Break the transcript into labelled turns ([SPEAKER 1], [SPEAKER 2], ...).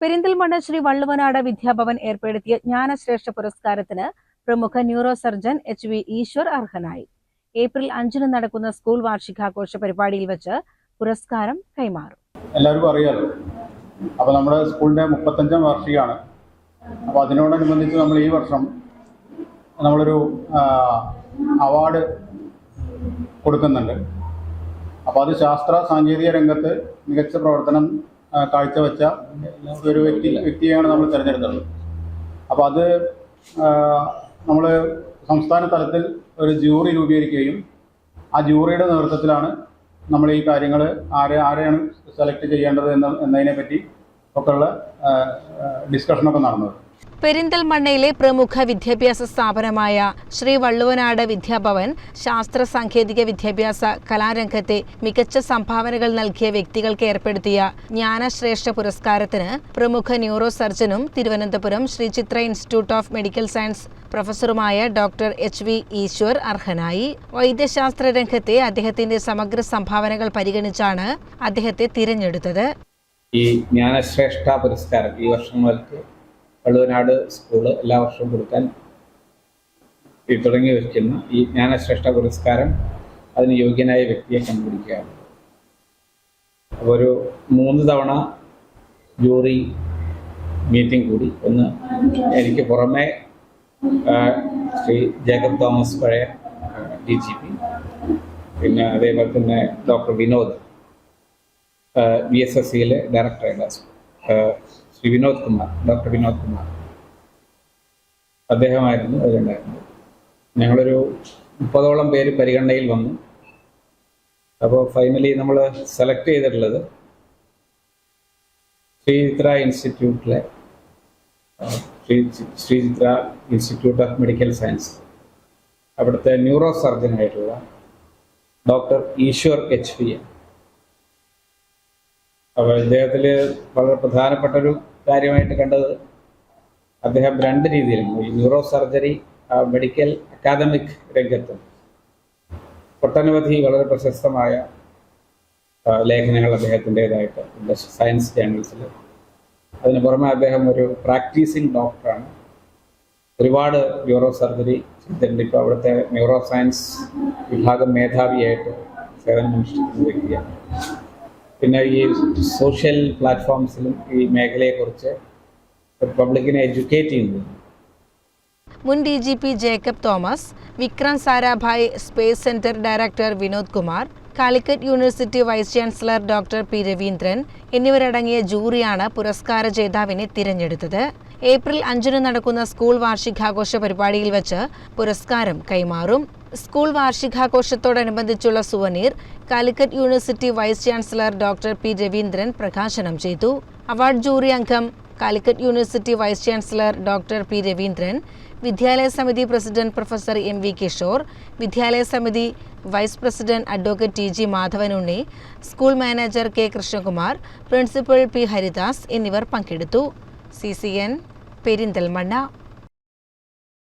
[SPEAKER 1] പെരിന്തൽമണ്ണ ശ്രീ വള്ളുവനാട് വിദ്യാഭവൻ ഏർപ്പെടുത്തിയ ജ്ഞാനശ്രേഷ്ഠ പുരസ്കാരത്തിന് പ്രമുഖ neuro surgeon H V Eshwar അർഹനായി. ഏപ്രിൽ അഞ്ചിന് നടക്കുന്ന സ്കൂൾ വാർഷികാഘോഷ പരിപാടിയിൽ വെച്ച് പുരസ്കാരം കൈമാറും.
[SPEAKER 2] എല്ലാവർക്കും അറിയാലോ? അപ്പോൾ നമ്മുടെ സ്കൂളിന്റെ മുപ്പത്തഞ്ചാം വാർഷികമാണ് അപ്പോൾ അതിനോടനുബന്ധിച്ച് നമ്മൾ ഈ വർഷം നമ്മളൊരു അവാർഡ് കൊടുക്കുന്നുണ്ട്. അപ്പോൾ അത് ശാസ്ത്ര സാങ്കേതിക രംഗത്ത് മികച്ച പ്രവർത്തനം കാഴ്ചവെച്ച ഒരു വ്യക്തി വ്യക്തിയാണ് നമ്മൾ തിരഞ്ഞെടുത്തത് അപ്പോൾ അത് നമ്മൾ സംസ്ഥാന തലത്തിൽ ഒരു ജൂറി രൂപീകരിക്കുകയും ആ ജൂറിയുടെ നേതൃത്വത്തിലാണ് നമ്മൾ ഈ കാര്യങ്ങൾ ആരെ ആരെയാണ് സെലക്ട് ചെയ്യേണ്ടത് എന്ന എന്നതിനെ പറ്റി ഒക്കെയുള്ള ഡിസ്കഷനൊക്കെ നടന്നത്.
[SPEAKER 1] പെരിന്തൽമണ്ണയിലെ പ്രമുഖ വിദ്യാഭ്യാസ സ്ഥാപനമായ ശ്രീ വള്ളുവനാട് വിദ്യാഭവൻ ശാസ്ത്ര സാങ്കേതിക വിദ്യാഭ്യാസ കലാരംഗത്തെ മികച്ച സംഭാവനകൾ നൽകിയ വ്യക്തികൾക്ക് ഏർപ്പെടുത്തിയ ജ്ഞാനശ്രേഷ്ഠ പുരസ്കാരത്തിന് പ്രമുഖ neuro സർജനും Thiruvananthapuram Sree Chitra institute of medical science പ്രൊഫസറുമായ doctor H V Eshwar അർഹനായി. വൈദ്യശാസ്ത്ര രംഗത്തെ അദ്ദേഹത്തിന്റെ സമഗ്ര സംഭാവനകൾ പരിഗണിച്ചാണ് അദ്ദേഹത്തെ തിരഞ്ഞെടുത്തത്.
[SPEAKER 3] ഈ ജ്ഞാനശ്രേഷ്ഠ പുരസ്കാരം ഈ വർഷം മുതൽക്ക് വള്ളുവനാട് സ്കൂൾ എല്ലാ വർഷവും കൊടുക്കാൻ തുടങ്ങി വയ്ക്കുന്ന ഈ ജ്ഞാനശ്രേഷ്ഠ പുരസ്കാരം അതിന് യോഗ്യനായ വ്യക്തിയെ കണ്ടുപിടിക്കുകയാണ്. അപ്പോൾ ഒരു മൂന്ന് തവണ ജൂറി മീറ്റിംഗ് കൂടി ഒന്ന് എനിക്ക് പുറമെ ശ്രീ ജേക്കബ് തോമസ് പഴയ ഡി ജി പി പിന്നെ അതേപോലെ തന്നെ doctor Vinod B S S സിയിലെ ഡയറക്ടറായിട്ട് ശ്രീ വിനോദ് കുമാർ ഡോക്ടർ വിനോദ് കുമാർ. അദ്ദേഹമായിരുന്നു അതിലുണ്ടായിരുന്നത് ഞങ്ങളൊരു മുപ്പതോളം പേര് പരിഗണനയിൽ വന്നു. അപ്പോൾ ഫൈനലി നമ്മൾ സെലക്ട് ചെയ്തിട്ടുള്ളത് ശ്രീചിത്ര ഇൻസ്റ്റിറ്റ്യൂട്ടിലെ Sree Sreechitra institute of medical science. അവിടുത്തെ neuro സർജനായിട്ടുള്ള doctor Eshwar H P A. അപ്പോൾ ഇദ്ദേഹത്തിൽ വളരെ പ്രധാനപ്പെട്ട ഒരു കാര്യമായിട്ട് കണ്ടത് അദ്ദേഹം രണ്ട് രീതിയിലും ഈ ന്യൂറോ സർജറി മെഡിക്കൽ അക്കാദമിക് രംഗത്തും ഒട്ടനവധി വളരെ പ്രശസ്തമായ ലേഖനങ്ങൾ അദ്ദേഹത്തിന്റെതായിട്ട് സയൻസ് ജേണൽസിൽ അതിന് പുറമെ അദ്ദേഹം ഒരു പ്രാക്ടീസിങ് ഡോക്ടറാണ്. ഒരുപാട് ന്യൂറോ സർജറി ചെയ്തിട്ടുണ്ട്. ഇപ്പോൾ അവിടുത്തെ ന്യൂറോ സയൻസ് വിഭാഗം മേധാവിയായിട്ട് സേവനമനുഷ്ഠിക്കുന്ന വ്യക്തിയാണ്. പിന്നെ ഈ സോഷ്യൽ പ്ലാറ്റ്ഫോംസിലും ഈ മേഖലയെക്കുറിച്ച് പബ്ലിക്കിനെ എഡ്യൂക്കേറ്റ് ചെയ്യുന്നു.
[SPEAKER 1] മുൻ D G P Jacob Thomas Vikram Sarabhai space centre director Vinod Kumar Calicut university vice chancellor doctor P Raveendran എന്നിവരടങ്ങിയ ജൂറിയാണ് പുരസ്കാര ജേതാവിനെ തിരഞ്ഞെടുത്തത്. ഏപ്രിൽ അഞ്ചിന് നടക്കുന്ന സ്കൂൾ വാർഷികാഘോഷ പരിപാടിയിൽ വെച്ച് പുരസ്കാരം കൈമാറും. School വാർഷികാഘോഷത്തോടനുബന്ധിച്ചുള്ള souvenir Calicut university vice chancellor doctor P Raveendran പ്രകാശനം ചെയ്തു. അവാർഡ് ജൂറി അംഗം Calicut university vice chancellor doctor P Raveendran വിദ്യാലയ സമിതി president professor M V Kishore വിദ്യാലയ സമിതി vice president advocate T G Madhavanunni school manager K Krishnakumar principal P Haridas എന്നിവർ പങ്കെടുത്തു. C C N Perinthalmanna.